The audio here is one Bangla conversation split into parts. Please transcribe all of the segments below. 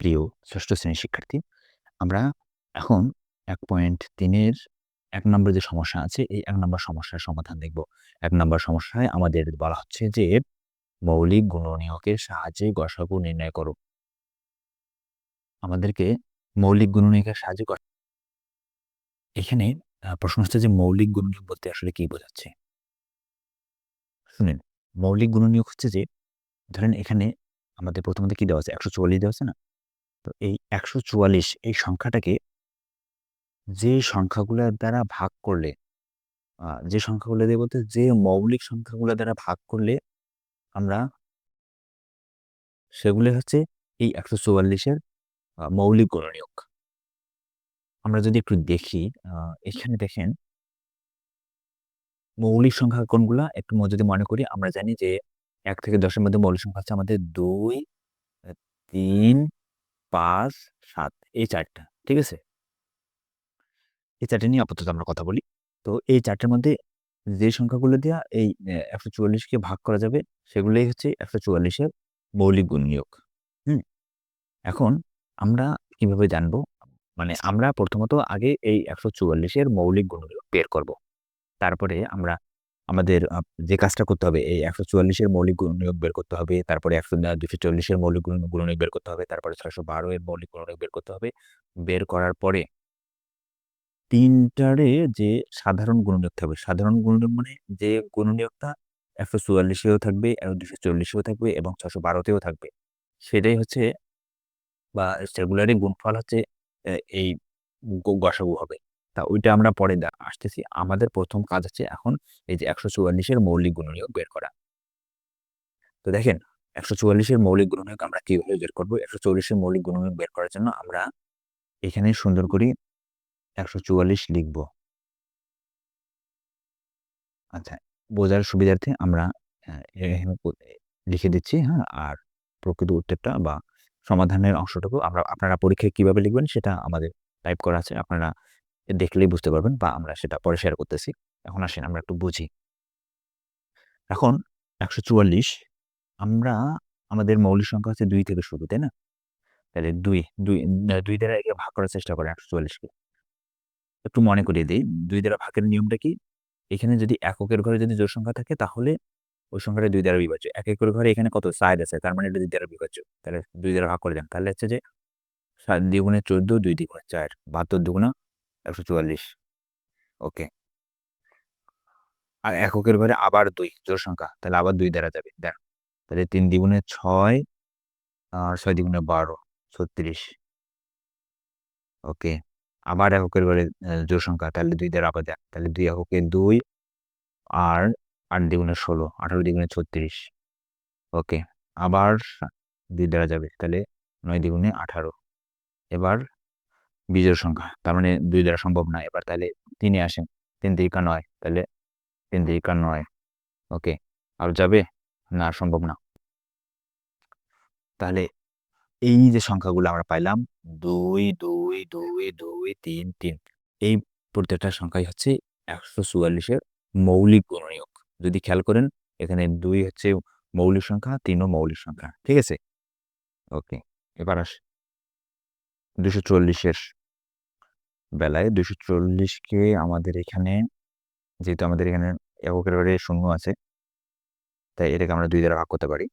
প্রিয় ষষ্ঠ শ্রেণির শিক্ষার্থী, আমরা এখন এক পয়েন্ট তিনের এক নম্বর যে সমস্যা আছে, এই এক নম্বর সমস্যার সমাধান দেখব। এক নম্বর সমস্যায় আমাদের বলা হচ্ছে যে, মৌলিক গুণনীয়কের সাহায্যে গসাগু নির্ণয় করো। আমাদেরকে মৌলিক গুণনীয়কের সাহায্যে এখানে প্রশ্ন হচ্ছে যে, মৌলিক গুণনীয়ক বলতে আসলে কি বোঝাচ্ছে? শুনেন, মৌলিক গুণনীয়ক হচ্ছে যে, ধরেন এখানে আমাদের প্রথমত কি দেওয়া আছে? একশো চুয়াল্লিশ দেওয়া আছে না? তো এই একশো চুয়াল্লিশ এই সংখ্যাটাকে যে সংখ্যাগুলোর দ্বারা ভাগ করলে যে সংখ্যাগুলো দিয়ে বলতে যে মৌলিক সংখ্যাগুলো দ্বারা ভাগ করলে আমরা সেগুলো হচ্ছে এই একশো চুয়াল্লিশের মৌলিক গণনীয়ক। আমরা যদি একটু দেখি এখানে দেখেন মৌলিক সংখ্যা কোনগুলা? একটু যদি মনে করি, আমরা জানি যে এক থেকে দশের মধ্যে মৌলিক সংখ্যা হচ্ছে আমাদের দুই, তিন পাঁচ, সাত, এই চারটা, ঠিক আছে? এই চারটে নিয়ে আপাতত আমরা কথা বলি। তো এই চারটের মধ্যে যে সংখ্যাগুলো দেওয়া এই একশো চুয়াল্লিশকে ভাগ করা যাবে, সেগুলোই হচ্ছে একশো চুয়াল্লিশের মৌলিক গুণনীয়ক হুম? এখন আমরা কীভাবে জানব? মানে আমরা প্রথমত আগে এই একশো চুয়াল্লিশের মৌলিক গুণনীয়ক বের করব। তারপরে আমরা আমাদের যে কাজটা করতে হবে, এই একশো চুয়াল্লিশের মৌলিক গুণনীয়ক বের করতে হবে, তারপরে একশো দুশো চল্লিশের মৌলিক গুণনীয়ক বের করতে হবে, তারপরে ছয়শো বারো এর মৌলিক গুণনীয়ক বের করতে হবে, বের করার পরে তিনটারে যে সাধারণ গুণনীয়ক থাকবে, সাধারণ গুণনীয়ক মানে যে গুণনীয়কটা একশো চুয়াল্লিশেও থাকবে দুশো চল্লিশেও থাকবে এবং ছশো বারোতেও থাকবে, সেটাই হচ্ছে বা সেগুলারই গুণফল হচ্ছে এই গসাগু হবে। তা ওইটা আমরা পরে আসতেছি। আমাদের প্রথম কাজ হচ্ছে এখন এই যে একশো চুয়াল্লিশের মৌলিক গুণনীয়ক বের করা। তো দেখেন, একশো চুয়াল্লিশের মৌলিক গুণনীয়ক আমরা কীভাবে বের করব? একশো চল্লিশের মৌলিক গুণনীয়ক বের করার জন্য আমরা এখানে সুন্দর করি একশো চুয়াল্লিশ লিখব। আচ্ছা বোঝার সুবিধার্থে আমরা এখানে লিখে দিচ্ছি হ্যাঁ? আর প্রকৃত উত্তরটা বা সমাধানের অংশটুকু আমরা, আপনারা পরীক্ষায় কীভাবে লিখবেন সেটা আমাদের টাইপ করা আছে। আপনারা দেখলেই বুঝতে পারবেন বা আমরা সেটা পরে শেয়ার করতেছি। এখন আসেন, আমরা একটু বুঝি। এখন একশো চুয়াল্লিশ, আমরা, আমাদের মৌলিক সংখ্যা হচ্ছে দুই থেকে শুরু, তাই না? তাহলে দুই দুই দুই দ্বারা একে ভাগ করার চেষ্টা করে একশো চুয়াল্লিশকে। একটু মনে করিয়ে দিই, দুই দ্বারা ভাগের নিয়মটা কি? এখানে যদি এককের ঘরে যদি জোর সংখ্যা থাকে, তাহলে ওই সংখ্যাটা দুই দ্বারা বিভাজ্য। এক একের ঘরে এখানে কত? সাইড আছে, তার মানে দুই দ্বারা বিভাজ্য। তাহলে দুই দ্বারা ভাগ করে দেন, তাহলে হচ্ছে যে, সাত দ্বিগুণে চোদ্দ, দুই দ্বিগুণে চার, বাহাত্তর দুগুণা একশো চুয়াল্লিশ। ওকে। আর এককের ঘরে আবার দুই জোর সংখ্যা। তাহলে আবার দুই দ্বারা যাবে। দেন তাহলে তিন দ্বিগুণে ছয়, আর ছয় দ্বিগুণে বারো, ছত্রিশ। ওকে। আবার এককের ঘরে জোর সংখ্যা। তাহলে দুই দ্বারা আবার দেখ তাহলে দুই এককে দুই, আর আট দ্বিগুণে ষোলো, আঠারো দ্বিগুণে ছত্রিশ। ওকে। আবার দুই দ্বারা যাবে। তাহলে নয় দ্বিগুণে আঠারো। এবার বীজের সংখ্যা। তার মানে দুই দ্বারা সম্ভব না। এবার তাহলে তিনে আসেন। তিন তিরিকা নয়। তাহলে তিন তিরিকা নয়। ওকে। আর যাবে? না, সম্ভব না। তাহলে এই যে সংখ্যাগুলো আমরা পাইলাম, দুই দুই দুই দুই, তিন তিন, এই প্রত্যেকটা সংখ্যাই হচ্ছে একশো চুয়াল্লিশের মৌলিক গুণনীয়ক। যদি খেয়াল করেন, এখানে দুই হচ্ছে মৌলিক সংখ্যা, তিনও মৌলিক সংখ্যা। ঠিক আছে? ওকে। এবার আস দুশো চল্লিশের বেলায় দুশো চল্লিশকে আমাদের এখানে, যেহেতু আমাদের এখানে ঘরে শূন্য আছে, তাই এটাকে আমরা দুই দ্বারা ভাগ করতে পারি।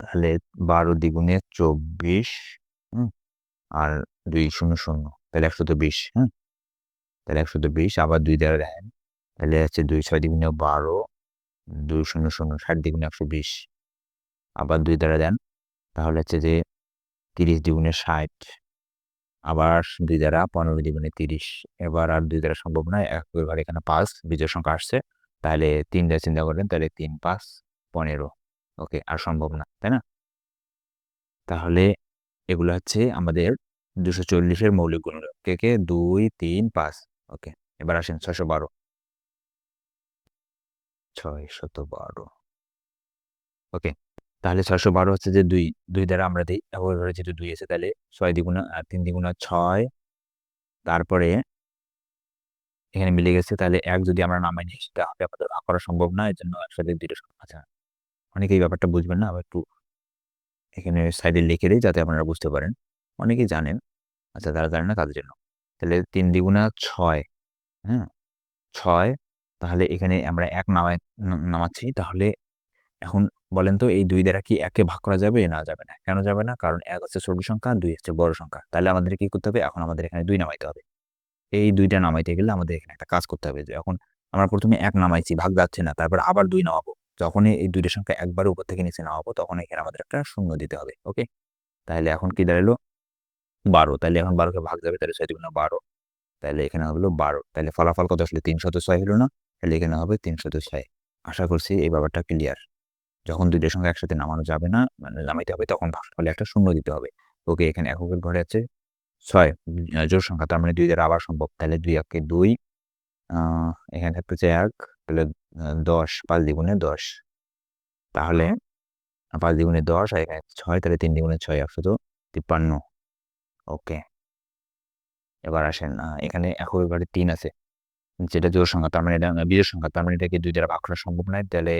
তাহলে বারো দ্বিগুণে চব্বিশ, হুম, আর দুই শূন্য শূন্য, তাহলে একশো তো বিশ হ্যাঁ তাহলে একশো তো বিশ, আবার দুই দ্বারা দেন, তাহলে হচ্ছে দুই ছয় দ্বিগুণে বারো, দুই শূন্য শূন্য, ষাট দ্বিগুণে একশো বিশ, আবার দুই দ্বারা দেন, তাহলে হচ্ছে যে তিরিশ দ্বিগুণে ষাট আবার দুই দ্বারা পনেরো দ্বিগুণে তিরিশ। এবার আর দুই দ্বারা সম্ভব নয়, একবার এখানে পাঁচ বিজয় সংখ্যা আসছে। তাহলে তিন দ্বারা চিন্তা করবেন, তাহলে তিন, পাঁচ, পনেরো। ওকে, আর সম্ভব না, তাই না? তাহলে এগুলো হচ্ছে আমাদের দুশো চল্লিশের মৌলিক গুণ কে কে? দুই, তিন, পাঁচ। ওকে, এবার আসেন ছয়শো বারো। ছয় শত বারো। ওকে তাহলে ছয়শো বারো হচ্ছে যে দুই দুই দ্বারা আমরা দিই ঘরে যেহেতু দুই আছে, তাহলে ছয় দ্বিগুণা আর তিন দ্বিগুণা ছয়। তারপরে এখানে মিলে গেছে, তাহলে এক যদি আমরা নামাই নিই, সেটা হবে আমাদের করা সম্ভব না এর জন্য একসাথে দুইটা আচ্ছা অনেকে এই ব্যাপারটা বুঝবেন না, আবার একটু এখানে সাইডে লিখে দিই, যাতে আপনারা বুঝতে পারেন। অনেকেই জানেন আচ্ছা যারা জানেন না, তাদের জন্য। তাহলে তিন দ্বিগুণা ছয় হ্যাঁ? ছয়, তাহলে এখানে আমরা এক নামাই, নামাচ্ছি, তাহলে এখন বলেন তো, এই দুই দ্বারা কি একে ভাগ করা যাবে? না যাবে না। কেন যাবে না? কারণ এক হচ্ছে ছোট সংখ্যা, দুই হচ্ছে বড় সংখ্যা। তাহলে আমাদের কি করতে হবে? এখন আমাদের এখানে দুই নামাইতে হবে। এই দুইটা নামাইতে গেলে আমাদের এখানে একটা কাজ করতে হবে যে, এখন আমরা প্রথমে এক নামাইছি, ভাগ যাচ্ছে না, তারপর আবার দুই নামাবো। যখনই এই দুইটা সংখ্যা একবার উপর থেকে নিচে নামাবো তখন এখানে আমাদের একটা শূন্য দিতে হবে, ওকে? তাহলে এখন কি দাঁড়াল? বারো। তাহলে এখন বারোকে ভাগ যাবে? তাহলে ছয় দুগুণ বারো। তাহলে এখানে হলো বারো। তাহলে ফলাফল কত আসলে? তিনশত ছয় হলো না? তাহলে এখানে হবে তিনশত ছয়। আশা করছি এই ব্যাপারটা ক্লিয়ার যখন দুইটা সংখ্যা একসাথে নামানো যাবে না মানে নামাইতে হবে, তখন ভাগফলে একটা শূন্য দিতে হবে। ওকে, এখানে এককের ঘরে আছে। ছয় জোর সংখ্যা, তার মানে দুই দ্বারা আবার সম্ভব। তাহলে দুই একে দুই এখানে থাকতেছে এক, তাহলে দশ, পাঁচ দ্বিগুণে দশ। তাহলে পাঁচ দ্বিগুণে দশ আর এখানে ছয়, তাহলে তিন দ্বিগুণে ছয় একশো তো তিপ্পান্ন। ওকে। এবার আসেন এখানে এককের ঘরে তিন আছে। যেটা জোর সংখ্যা, তার মানে এটা বিজোর সংখ্যা, তার মানে এটাকে দুই দ্বারা ভাগ করা সম্ভব নয়। তাহলে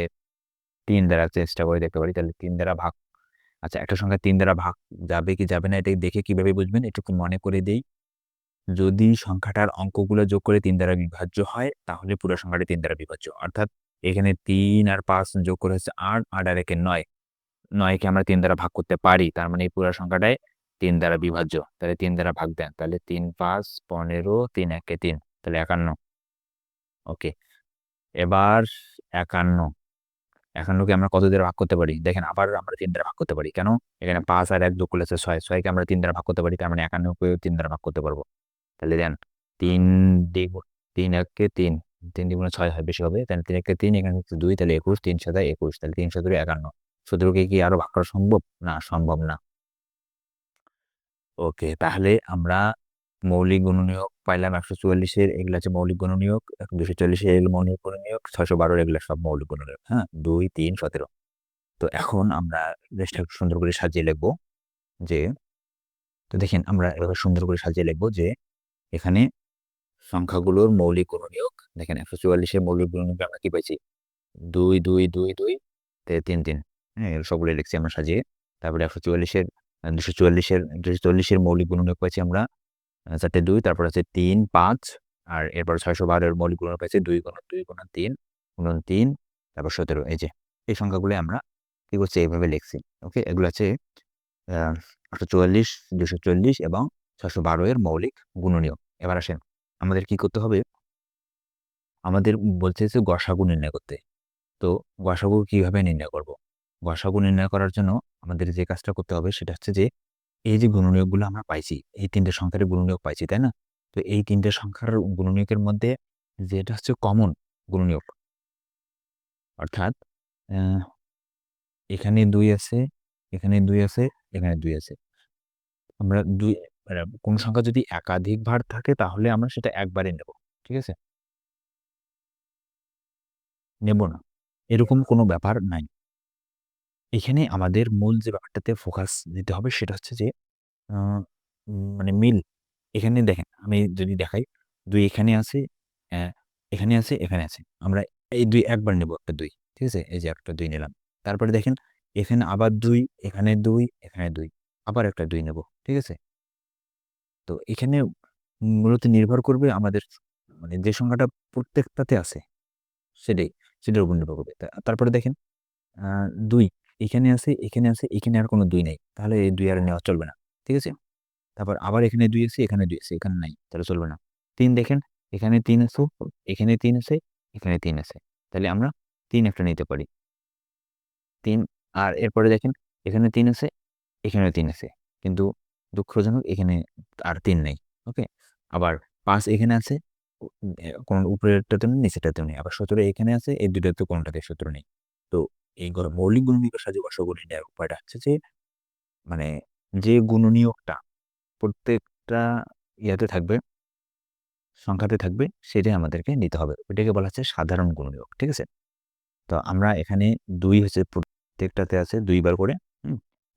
তিন দ্বারা চেষ্টা করে দেখতে পারি, তাহলে তিন দ্বারা ভাগ। আচ্ছা একটা সংখ্যা তিন দ্বারা ভাগ যাবে কি যাবে না, এটা দেখে কীভাবে বুঝবেন? একটু মনে করে দেই। যদি সংখ্যাটার অঙ্কগুলো যোগ করে তিন দ্বারা বিভাজ্য হয়, তাহলে পুরো সংখ্যাটি তিন দ্বারা বিভাজ্য। অর্থাৎ এখানে তিন আর পাঁচ যোগ করে হচ্ছে আট আট আর একে নয়। নয়কে আমরা তিন দ্বারা ভাগ করতে পারি, তার মানে এই পুরো সংখ্যাটাই তিন দ্বারা বিভাজ্য। তাহলে তিন দ্বারা ভাগ দেন, তাহলে তিন, পাঁচ, পনেরো, তিন, একে তিন, তাহলে একান্ন। ওকে, এবার একান্ন। একান্নকে আমরা কত দ্বারা ভাগ করতে পারি? দেখেন, আবার আমরা তিন দ্বারা ভাগ করতে পারি। কেন? এখানে পাঁচ আর এক যোগ করলে ছয়। ছয়কে আমরা তিন দ্বারা ভাগ করতে পারি, তার মানে একান্নকে তিন দ্বারা ভাগ করতে পারব। তাহলে দেন, তিন দ্বিগুণ, তিন একে তিন তিন দ্বিগুণে ছয় হয়, বেশি হবে। তাহলে তিন একে তিন, এখানে দুই, তাহলে একুশ, তিন সাথে একুশ, তাহলে তিন সাথে একান্ন। সতেরোকে কি আরও ভাগ করা সম্ভব? না সম্ভব না। ওকে, তাহলে আমরা মৌলিক গুণনীয়ক পাইলাম একশো চুয়াল্লিশের, এগুলো আছে মৌলিক গুণনীয়ক দুশো চল্লিশের এগুলো মৌলিক গুণনীয়ক, ছয়শো বারোর এগুলো সব মৌলিক গুণনীয়ক হ্যাঁ? দুই, তিন, সতেরো। তো এখন আমরা জিনিসটা একটু সুন্দর করে সাজিয়ে লিখব যে, তো দেখেন আমরা এভাবে সুন্দর করে সাজিয়ে লিখব যে, এখানে সংখ্যাগুলোর মৌলিক গুণনীয়ক, দেখেন একশো চুয়াল্লিশের মৌলিক গুণনীয়ক আমরা কি পাইছি? দুই দুই দুই দুই, তিন তিন হ্যাঁ? সবগুলো লিখছি আমরা সাজিয়ে। তারপরে একশো চুয়াল্লিশের, দুশো চুয়াল্লিশের, দুশো চল্লিশের মৌলিক গুণনীয়ক পাইছি আমরা চারটে দুই, তারপর আছে তিন, পাঁচ, আর এরপর ছয়শো বারোর মৌলিক গুণ পাইছি দুই গুণ দুই গুণ তিন গুণ তিন, তারপর সতেরো। এই যে, এই সংখ্যাগুলো আমরা কি করছি? এইভাবে লিখছি। ওকে, এগুলো আছে একশো চুয়াল্লিশ, দুশো চল্লিশ এবং ছশো বারো এর মৌলিক গুণনীয়। এবার আসেন, আমাদের কি করতে হবে? আমাদের বলছে যে গসাগু নির্ণয় করতে। তো গসাগু কীভাবে নির্ণয় করব? গসাগু নির্ণয় করার জন্য আমাদের যে কাজটা করতে হবে সেটা হচ্ছে যে এই যে গুণনীয়কগুলো আমরা পাইছি, এই তিনটে সংখ্যার গুণনীয়ক পাইছি, তাই না? তো এই তিনটে সংখ্যার গুণনীয়কের মধ্যে যেটা হচ্ছে কমন গুণনীয়ক। অর্থাৎ এখানে দুই আছে, এখানে দুই আছে, এখানে দুই আছে। আমরা দুই মানে কোন সংখ্যা যদি একাধিক ভার থাকে তাহলে আমরা সেটা একবারে নেব, ঠিক আছে? নেব না। এরকম কোনো ব্যাপার নাই। এখানে আমাদের মূল যে ব্যাপারটাতে ফোকাস দিতে হবে সেটা হচ্ছে যে মানে মিল। এখানে দেখেন, আমি যদি দেখাই, দুই এখানে আছে এখানে আছে এখানে আছে। আমরা এই দুই একবার নেব একটা দুই, ঠিক আছে? এই যে একটা দুই নিলাম। তারপরে দেখেন, এখানে আবার দুই, এখানে দুই এখানে দুই, আবার একটা দুই নেব, ঠিক আছে? তো এখানে মূলত নির্ভর করবে আমাদের মানে যে সংখ্যাটা প্রত্যেকটাতে আছে, সেটাই, সেটার উপর নির্ভর করবে। তারপরে দেখেন দুই এখানে আছে এখানে আছে, এখানে আর কোনো দুই নাই। তাহলে এই দুই আর নেওয়া চলবে না, ঠিক আছে? তারপর আবার এখানে দুই আছে, এখানে দুই আছে, এখানে নাই, তাহলে চলবে না। তিন দেখেন, এখানে তিন আছে, এখানে তিন আছে, এখানে তিন আছে। তাহলে আমরা তিন একটা নিতে পারি। তিন, আর এরপরে দেখেন, এখানে তিন আছে, এখানে তিন আছে। কিন্তু দুঃখজনক এখানে আর তিন নেই, ওকে? আবার পাঁচ এখানে আছে কোন উপরেরটাতে নেই নিচেটাতেও নেই। আবার সতেরো এখানে আছে, এই দুটাতে কোনটাতে সতেরো নেই। এই মৌলিক গুণনীয়কের সাহায্যে বর্ষগুলি নেওয়ার উপায়টা হচ্ছে যে মানে যে গুণনীয়কটা প্রত্যেকটা ইয়াতে থাকবে, সংখ্যাতে থাকবে, সেটাই আমাদেরকে নিতে হবে। ওইটাকে বলা হচ্ছে সাধারণ গুণনীয়ক, ঠিক আছে? তো আমরা এখানে দুই হচ্ছে প্রত্যেকটাতে আছে দুইবার করে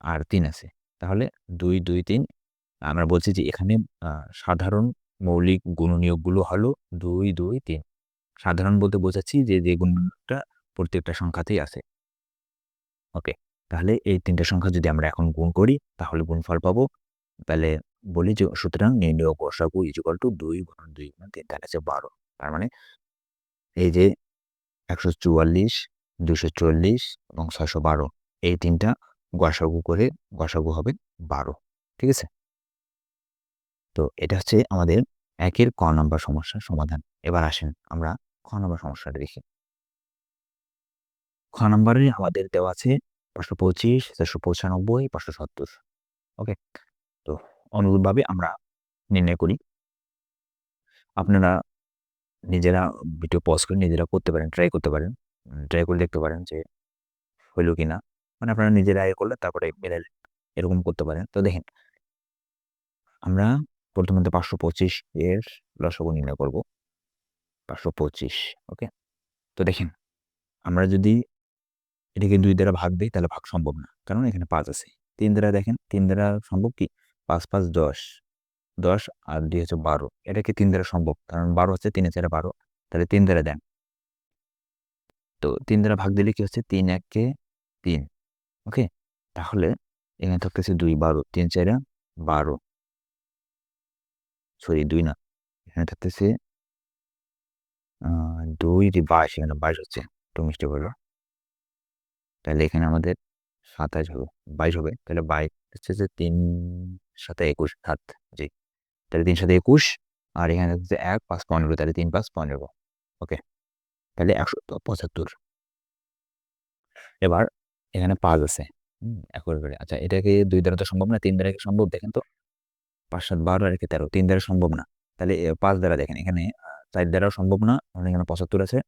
আর তিন আছে। তাহলে দুই দুই, তিন, আমরা বলছি যে এখানে সাধারণ মৌলিক গুণনীয়কগুলো হলো দুই দুই, তিন। সাধারণ বলতে বোঝাচ্ছি যে যে গুণটা প্রত্যেকটা সংখ্যাতেই আছে। ওকে তাহলে এই তিনটা সংখ্যা যদি আমরা এখন গুণ করি, তাহলে গুণফল পাবো। তাহলে বলি যে, সুতরাং নির্ণয় গসাগু ইজিকাল টু দুই গুণ দুই গুণ তিন, তাহলে হচ্ছে বারো। তার মানে এই যে একশো চুয়াল্লিশ দুশো চল্লিশ এবং ছয়শো বারো, এই তিনটা গসাগু করে গসাগু হবে বারো, ঠিক আছে? তো এটা হচ্ছে আমাদের একের ক নম্বর সমস্যার সমাধান। এবার আসেন আমরা খ নম্বর সমস্যাটা দেখি। খ নম্বরে আমাদের দেওয়া আছে পাঁচশো পঁচিশ, চারশো পঁচানব্বই, পাঁচশো সত্তর। ওকে? তো অনুরূপভাবে আমরা নির্ণয় করি। আপনারা নিজেরা ভিডিও পজ করে নিজেরা করতে পারেন ট্রাই করতে পারেন। ট্রাই করে দেখতে পারেন যে হইল কি না মানে আপনারা নিজেরা আয় করলে তারপরে মেলাইলে এরকম করতে পারেন। তো দেখেন, আমরা প্রথমত পাঁচশো পঁচিশ এর লসগু নির্ণয় করব। পাঁচশো পঁচিশ, ওকে? তো দেখেন, আমরা যদি এটাকে দুই দ্বারা ভাগ দেয় তাহলে ভাগ সম্ভব না। কারণ এখানে পাঁচ আছে। তিন দ্বারা দেখেন, তিন দ্বারা সম্ভব কি? পাঁচ পাঁচ, দশ। দশ আর দুই হচ্ছে বারো। এটাকে তিন দ্বারা সম্ভব। কারণ বারো হচ্ছে তিন চারে বারো। তাহলে তিন দ্বারা দেন। তো তিন দ্বারা ভাগ দিলে কি হচ্ছে? তিন এককে তিন। ওকে? তাহলে এখানে থাকতেছে দুই, বারো। তিন চারে বারো। সরি, দুই না। এখানে থাকতেছে দুই বাইশ। এখানে বাইশ হচ্ছে। একটু মিষ্টি বলল তাহলে এখানে আমাদের সাতাশ হবে, বাইশ হবে। তাহলে বাইশ হচ্ছে যে তিন সাথে একুশ, সাত, জি। তাহলে তিন সাথে একুশ, আর এখানে হচ্ছে এক পাঁচ পনেরো তাহলে তিন পাঁচ পনেরো, ওকে? তাহলে একশো পঁচাত্তর। এবার এখানে পাঁচ আছে একবার করে। আচ্ছা এটাকে দুই দ্বারা তো সম্ভব না, তিন দ্বারা সম্ভব? দেখেন তো, পাঁচ, সাত, বারো, আর একে তেরো, তিন দ্বারা সম্ভব না। তাহলে পাঁচ দ্বারা দেখেন, এখানে চার দ্বারাও সম্ভব না এখানে পঁচাত্তর আছে।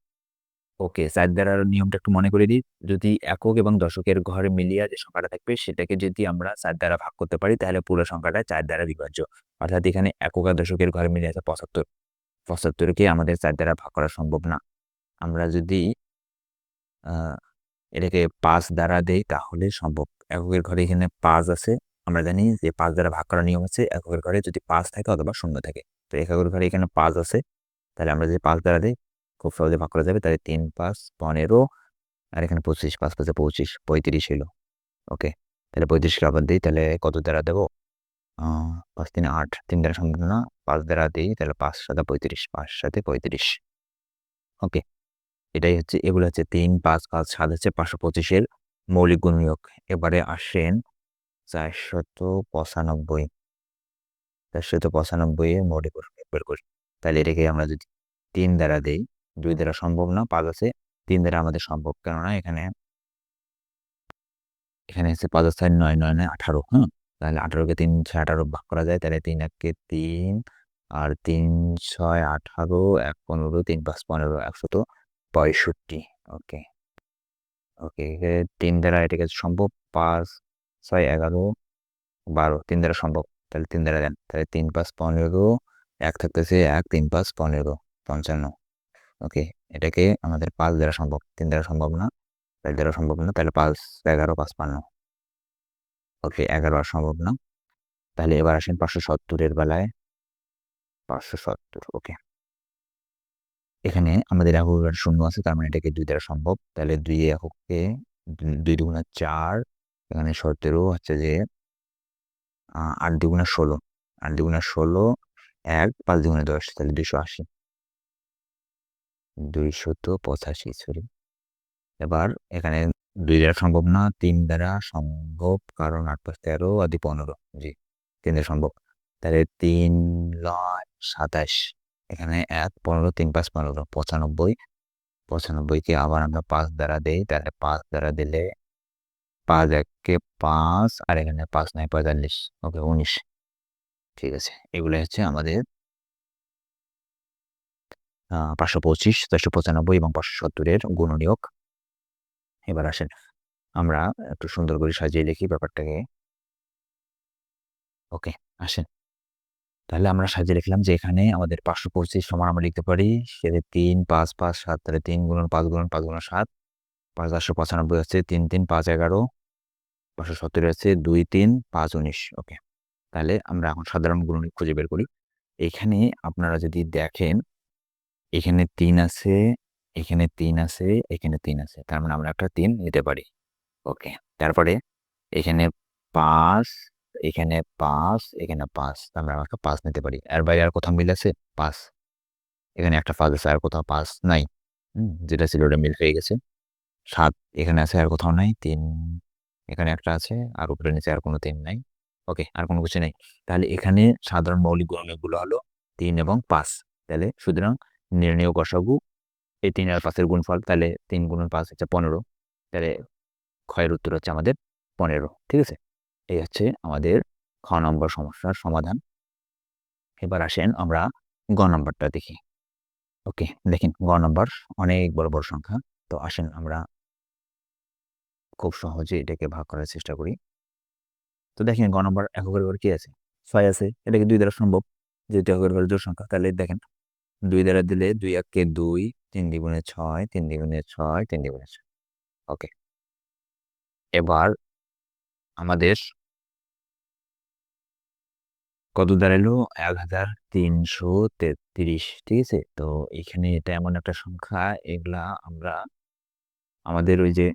ওকে চার দ্বারার নিয়মটা একটু মনে করে দিই। যদি একক এবং দশকের ঘরে মিলিয়ে যে সংখ্যাটা থাকবে, সেটাকে যদি আমরা চার দ্বারা ভাগ করতে পারি, তাহলে পুরো সংখ্যাটা চার দ্বারা বিভাজ্য। অর্থাৎ এখানে একক আর দশকের ঘরে মিলিয়ে আছে পঁচাত্তর। পঁচাত্তরকে আমাদের চার দ্বারা ভাগ করা সম্ভব না। আমরা যদি এটাকে পাঁচ দ্বারা দেই, তাহলে সম্ভব। এককের ঘরে এখানে পাঁচ আছে, আমরা জানি যে পাঁচ দ্বারা ভাগ করার নিয়ম আছে, এককের ঘরে যদি পাঁচ থাকে অথবা শূন্য থাকে। তো এককের ঘরে এখানে পাঁচ আছে, তাহলে আমরা যদি পাঁচ দ্বারা দিই খুব সহজে ভাগ করা যাবে। তাহলে তিন, পাঁচ, পনেরো, আর এখানে পঁচিশ, পাঁচ, পাঁচে পঁচিশ, পঁয়ত্রিশ এলো। ওকে, তাহলে পঁয়ত্রিশকে আবার দিই, তাহলে কত দ্বারা দেবো? পাঁচ তিন আট, তিন দ্বারা সম্ভব না, পাঁচ দ্বারা দিই, তাহলে পাঁচ সাথে পঁয়ত্রিশ, পাঁচ সাথে পঁয়ত্রিশ। ওকে, এটাই হচ্ছে, এগুলো হচ্ছে তিন, পাঁচ পাঁচ, সাত হচ্ছে পাঁচশো পঁচিশের মৌলিক গুণনীয়ক। এবারে আসেন চারশত পঁচানব্বই। চারশত পঁচানব্বই মৌলিক বের করি। তাহলে এটাকে আমরা যদি তিন দ্বারা দেই দুই দ্বারা সম্ভব না, পাঁচ আছে, তিন দ্বারা আমাদের সম্ভব কেননা এখানে এখানে হচ্ছে পাঁচ আছে নয় নয় নয়, আঠারো হ্যাঁ তাহলে আঠারোকে তিন, ছয়, আঠারো ভাগ করা যায়, তাহলে তিন এককে তিন, আর তিন, ছয়, আঠারো, এক, পনেরো, তিন, পাঁচ, পনেরো একশত পঁয়ষট্টি, ওকে। ওকে তিন দ্বারা এটাকে সম্ভব, পাঁচ, ছয়, এগারো, বারো, তিন দ্বারা সম্ভব, তাহলে তিন দ্বারা দেন, তাহলে তিন, পাঁচ, পনেরো, এক থাকতেছে এক, তিন, পাঁচ, পনেরো, পঞ্চান্ন ওকে, এটাকে আমাদের পাঁচ দ্বারা সম্ভব, তিন দ্বারা সম্ভব না, চার দ্বারা সম্ভব না, তাহলে পাঁচ, এগারো, পাঁচ পান্ন ওকে, এগারো আর সম্ভব না। তাহলে এবার আসেন পাঁচশো সত্তরের বেলায়। পাঁচশো সত্তর, ওকে। এখানে আমাদের একক শূন্য আছে, তার মানে এটাকে দুই দ্বারা সম্ভব। তাহলে দুই এককে দুই দুগুণা চার, এখানে সতেরো হচ্ছে যে আট দুগুণা ষোলো। আট দুগুণা ষোলো, এক, পাঁচ দুগুণা দশ, তাহলে দুশো আশি। দুইশত পঁচাশি সরি এবার এখানে দুই দ্বারা সম্ভব না, তিন দ্বারা সম্ভব, কারণ আট পাঁচ তেরো আদি পনেরো। জি, তিন দ্বারা সম্ভব। তাহলে তিন নয়, সাতাশ। এখানে এক, পনেরো, তিন, পাঁচ, পনেরো, পঁচানব্বই। পঁচানব্বইকে আবার আমরা পাঁচ দ্বারা দেই, তাহলে পাঁচ দ্বারা দিলে পাঁচ এককে পাঁচ, আর এখানে পাঁচ নয়, পঁয়তাল্লিশ। ওকে, উনিশ। ঠিক আছে এগুলো হচ্ছে আমাদের পাঁচশো পঁচিশ, চারশো পঁচানব্বই এবং পাঁচশো সত্তরের গুণনীয়ক। এবার আসেন, আমরা একটু সুন্দর করে সাজিয়ে লিখি ব্যাপারটাকে। ওকে, আসেন। তাহলে আমরা সাজিয়ে লিখলাম যে এখানে আমাদের পাঁচশো পঁচিশ সমান আমরা লিখতে পারি সেটা তিন, পাঁচ পাঁচ, সাত, তাহলে তিন গুণন পাঁচ গুণন পাঁচ গুণন সাত, পাঁচ চারশো পঁচানব্বই হচ্ছে তিন তিন, পাঁচ, এগারো, পাঁচশো সত্তর হচ্ছে দুই, তিন, পাঁচ, উনিশ, ওকে। তাহলে আমরা এখন সাধারণ গুণনী খুঁজে বের করি। এখানে আপনারা যদি দেখেন এখানে তিন আছে, এখানে তিন আছে, এখানে তিন আছে। তার মানে আমরা একটা তিন নিতে পারি। ওকে, তারপরে এখানে পাঁচ এখানে পাঁচ এখানে পাঁচ। আমরা একটা পাঁচ নিতে পারি। আর বাইরে আর কোথাও মিল আছে? পাঁচ। এখানে একটা পাঁচ আছে, আর কোথাও পাঁচ নাই। যেটা ছিল ওটা মিল হয়ে গেছে। সাত এখানে আছে, আর কোথাও নাই। তিন এখানে একটা আছে, আর উপরে নিচে আর কোনো তিন নাই। ওকে, আর কোনো কিছু নেই। তাহলে এখানে সাধারণ মৌলিক গুণগুলো হলো তিন এবং পাঁচ। তাহলে সুতরাং নির্ণয় গসাগু এই তিন আর পাঁচের গুণফল, তাহলে তিন গুণ পাঁচ হচ্ছে পনেরো। তাহলে ক্ষয়ের উত্তর হচ্ছে আমাদের পনেরো, ঠিক আছে? এই হচ্ছে আমাদের খ নম্বর সমস্যার সমাধান। এবার আসেন আমরা গ নম্বরটা দেখি। ওকে, দেখেন গ নম্বর অনেক বড় বড় সংখ্যা। তো আসেন আমরা খুব সহজে এটাকে ভাগ করার চেষ্টা করি। তো দেখেন গ নম্বর এককের ঘর কি আছে? ছয় আছে। এটাকে দুই দ্বারা সম্ভব। যেহেতু এককের ঘরের জোর সংখ্যা, তাহলে দেখেন দুই দ্বারা দিলে দুই এককে দুই, তিন দ্বিগুণে ছয়, তিন দ্বিগুণে ছয়, তিন দ্বিগুণে ছয়। ওকে। এবার আমাদের কত দাঁড়াল? এক হাজার তিনশো তেত্রিশ, ঠিক আছে? তো এখানে এটা এমন একটা সংখ্যা, এগুলা আমরা আমাদের ওই যে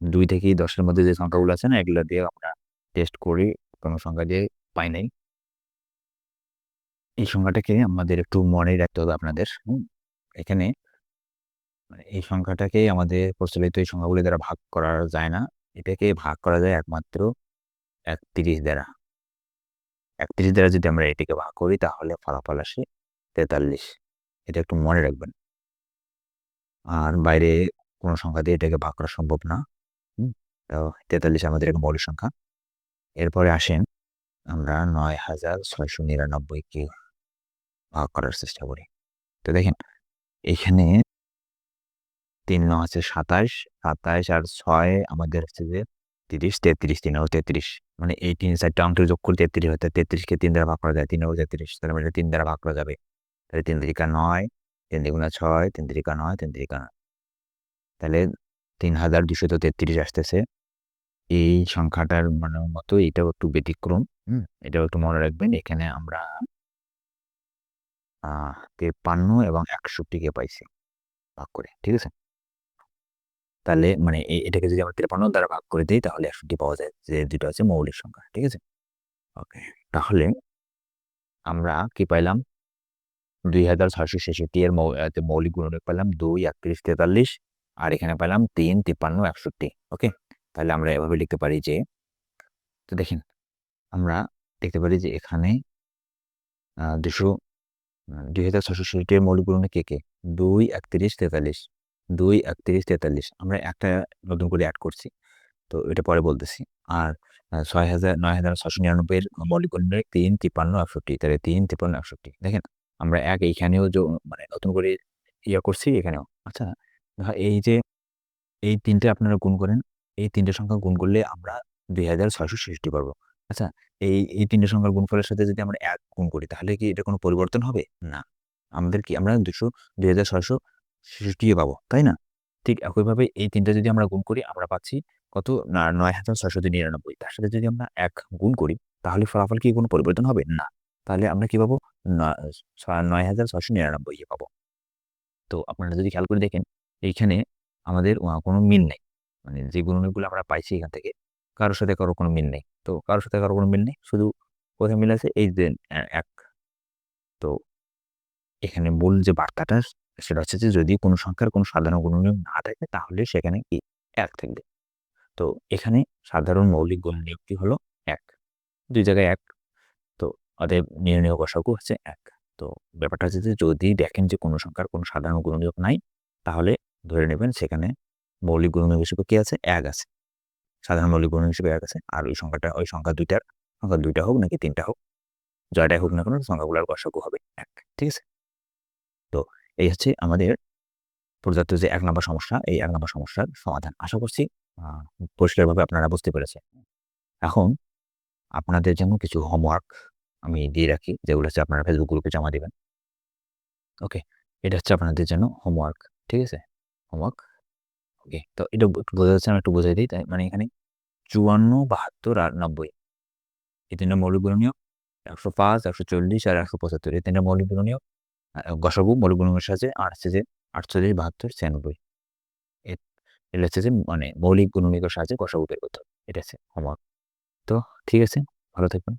দুই থেকে দশের মধ্যে যে সংখ্যাগুলো আছে না, এগুলো দিয়ে আমরা টেস্ট করি, কোনো সংখ্যা দিয়ে পাই নাই। এই সংখ্যাটাকে আমাদের একটু মনে রাখতে হবে আপনাদের এখানে মানে এই সংখ্যাটাকে আমাদের প্রচলিত এই সংখ্যাগুলি দ্বারা ভাগ করা যায় না। এটাকে ভাগ করা যায় একমাত্র একত্রিশ দ্বারা। একত্রিশ দ্বারা যদি আমরা এটিকে ভাগ করি, তাহলে ফলাফল আসে তেতাল্লিশ। এটা একটু মনে রাখবেন। আর বাইরে কোনো সংখ্যা দিয়ে এটাকে ভাগ করা সম্ভব না তো তেতাল্লিশ আমাদের এক মৌলিক সংখ্যা। এরপরে আসেন আমরা নয় হাজার ছয়শো নিরানব্বই নিরানব্বইকে ভাগ করার চেষ্টা করি। তো দেখেন, এখানে তিন ন আছে সাতাশ সাতাশ আর ছয় আমাদের হচ্ছে যে তিরিশ, তেত্রিশ, তিন ও তেত্রিশ। মানে এই তিন চারটা অঙ্ক যোগ করে তেত্রিশ হতে তেত্রিশকে তিন দ্বারা ভাগ করা যায়, তিন ও তেত্রিশ। তাহলে মানে তিন দ্বারা ভাগ করা যাবে। তাহলে তিন তিরিকা নয়, তিন দ্বিগুণা ছয়, তিন তিরিকা নয়, তিন তিরিকা নয়। তাহলে তিন হাজার দুশো তো তেত্রিশ আসতেছে। এই সংখ্যাটার মানে মতো এটাও একটু ব্যতিক্রম, হুম? এটাও একটু মনে রাখবেন। এখানে আমরা তেপান্ন এবং একষট্টিকে পাইছি, ভাগ করে, ঠিক আছে? তাহলে মানে এটাকে যদি আমরা তেপান্ন দ্বারা ভাগ করে দিই, তাহলে একষট্টি পাওয়া যায়, যে দুটো আছে মৌলিক সংখ্যা, ঠিক আছে? ওকে, তাহলে আমরা কি পাইলাম? দুই হাজার ছয়শো ছেষট্টি এর মৌলিক গুণনীয়ক পেলাম দুই, একত্রিশ, তেতাল্লিশ, আর এখানে পেলাম তিন, তিপ্পান্ন, একষট্টি, ওকে? তাহলে আমরা এভাবে লিখতে পারি যে, তো দেখেন, আমরা দেখতে পারি যে এখানে দুশো দুই হাজার ছশো ছেষট্টি এর মৌলিক গুণনীয়ক কে কে? দুই, একত্রিশ, তেতাল্লিশ। দুই, একত্রিশ, তেতাল্লিশ। আমরা একটা নতুন করে অ্যাড করছি, তো এটা পরে বলতেছি। আর ছয় হাজার, নয় হাজার ছশো নিরানব্বই এর মৌলিক গুণনীয়ক তিন, তিপ্পান্ন, একষট্টি। তাহলে তিন, তিপ্পান্ন, একষট্টি। দেখেন, আমরা এক এইখানেও মানে নতুন করে ইয়ে করছি, এখানেও। আচ্ছা এই যে, এই তিনটে আপনারা গুণ করেন, এই তিনটে সংখ্যা গুণ করলে আমরা দুই হাজার ছয়শো ছেষট্টি পারব। আচ্ছা এই এই তিনটে সংখ্যার গুণফলের সাথে যদি আমরা এক গুণ করি, তাহলে কি এটা কোনো পরিবর্তন হবে? না। আমাদের কি, আমরা দুশো, দুই হাজার ছয়শো ছেষট্টিও পাবো, তাই না? ঠিক একইভাবে এই তিনটা যদি আমরা গুণ করি, আমরা পাচ্ছি কত? নয় হাজার ছয়শো নিরানব্বই। তার সাথে যদি আমরা এক গুণ করি, তাহলে ফলাফল কি কোনো পরিবর্তন হবে? না। তাহলে আমরা কি পাবো? নয় হাজার ছয়শো নিরানব্বই পাবো। তো আপনারা যদি খেয়াল করে দেখেন, এইখানে আমাদের কোনো মিল নেই। মানে যে গুণনীয়কগুলো আমরা পাইছি এখান থেকে কারোর সাথে কারও কোনো মিল নেই। তো কারোর সাথে কারও কোনো মিল নেই, শুধু কোথায় মিল আছে এই যে এক। তো এখানে মূল যে বার্তাটা সেটা হচ্ছে যে যদি কোনো সংখ্যার কোনো সাধারণ গুণনীয়ক না থাকে, তাহলে সেখানে কি? এক থাকবে। তো এখানে সাধারণ মৌলিক গুণনীয়কটি হলো? এক। দুই জায়গায় এক। তো অতএব নির্ণয় গসাগু হচ্ছে এক। তো ব্যাপারটা হচ্ছে যে যদি দেখেন যে কোনো সংখ্যার কোনো সাধারণ গুণনীয়ক নাই, তাহলে ধরে নেবেন সেখানে মৌলিক গুণনীয়ক হিসেবে কী আছে? এক আছে। সাধারণ মৌলিক গুণনীয়ক হিসেবে এক আছে আর ওই সংখ্যাটা, ওই সংখ্যা দুইটার, সংখ্যা দুইটা হোক নাকি তিনটা হোক, জয়টাই হোক না কোনো সংখ্যাগুলোর গসাগু হবে এক, ঠিক আছে? তো এই হচ্ছে আমাদের প্রদত্ত যে এক নম্বর সমস্যা, এই এক নম্বর সমস্যার সমাধান। আশা করছি পরিষ্কারভাবে আপনারা বুঝতে পেরেছেন। এখন আপনাদের জন্য কিছু হোমওয়ার্ক আমি দিয়ে রাখি, যেগুলো হচ্ছে আপনারা ফেসবুক গ্রুপে জমা দেবেন। ওকে এটা হচ্ছে আপনাদের জন্য হোমওয়ার্ক ঠিক আছে? হোমওয়ার্ক ওকে তো এটা একটু বোঝা যাচ্ছে আমি একটু বোঝাই দিই তাই মানে এখানে চুয়ান্ন বাহাত্তর আর নব্বই এই তিনটা মৌলিক গুণনীয় একশো পাঁচ একশো চল্লিশ আর একশো পঁচাত্তর এই তিনটা মৌলিক গুণনীয় গসাগু মৌলিক গুণনীয় সাথে আর হচ্ছে যে আটচল্লিশ বাহাত্তর ছিয়ানব্বই এটা হচ্ছে যে মানে মৌলিক গুণনীয়কের সাহায্যে গসাগু বের। এটা হচ্ছে হোমওয়ার্ক। তো ঠিক আছে, ভালো থাকবেন।